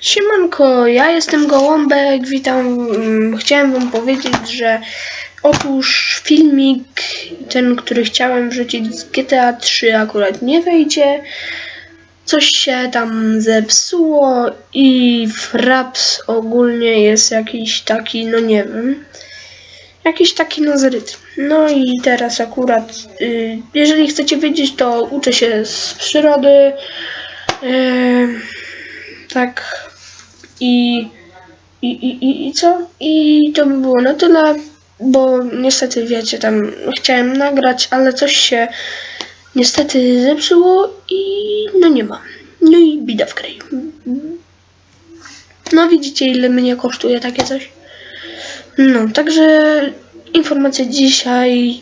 Siemanko, ja jestem Gołąbek, witam. mm, Chciałem wam powiedzieć, że otóż filmik, ten, który chciałem wrzucić z GTA 3 akurat nie wejdzie. Coś się tam zepsuło i fraps ogólnie jest jakiś taki, no nie wiem, jakiś taki nazryt. No i teraz akurat, y, jeżeli chcecie wiedzieć, to uczę się z przyrody. Yy, tak. I, i, i, i, co? I to by było na tyle, bo niestety wiecie, tam chciałem nagrać, ale coś się niestety zepsuło i no nie ma. No i bida w kraju. No widzicie ile mnie kosztuje takie coś? No, także informacja dzisiaj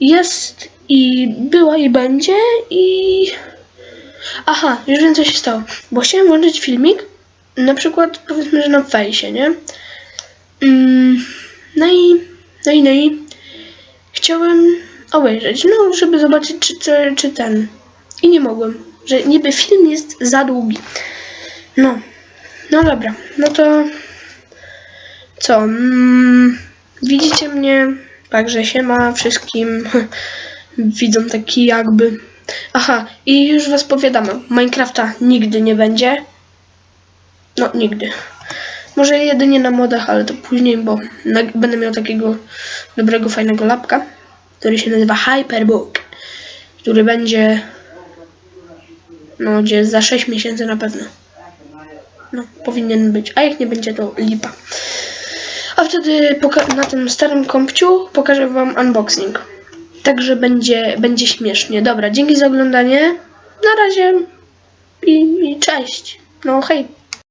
jest i była i będzie i Aha, już wiem co się stało. Bo chciałem włączyć filmik, na przykład powiedzmy, że na fejsie, nie? Mm, no i, no i, no i chciałem obejrzeć, no żeby zobaczyć czy, czy, czy ten. I nie mogłem, że niby film jest za długi. No, no dobra, no to co? Mm, widzicie mnie, także się ma wszystkim. Widzą taki jakby. Aha, i już was powiadamy, Minecrafta nigdy nie będzie. No, nigdy. Może jedynie na modach, ale to później, bo będę miał takiego dobrego, fajnego lapka, który się nazywa Hyperbook, który będzie, no, gdzie za 6 miesięcy na pewno. No, powinien być, a jak nie będzie, to lipa. A wtedy na tym starym kompciu pokażę wam unboxing. Także będzie, będzie śmiesznie. Dobra, dzięki za oglądanie. Na razie i, i cześć. No hej.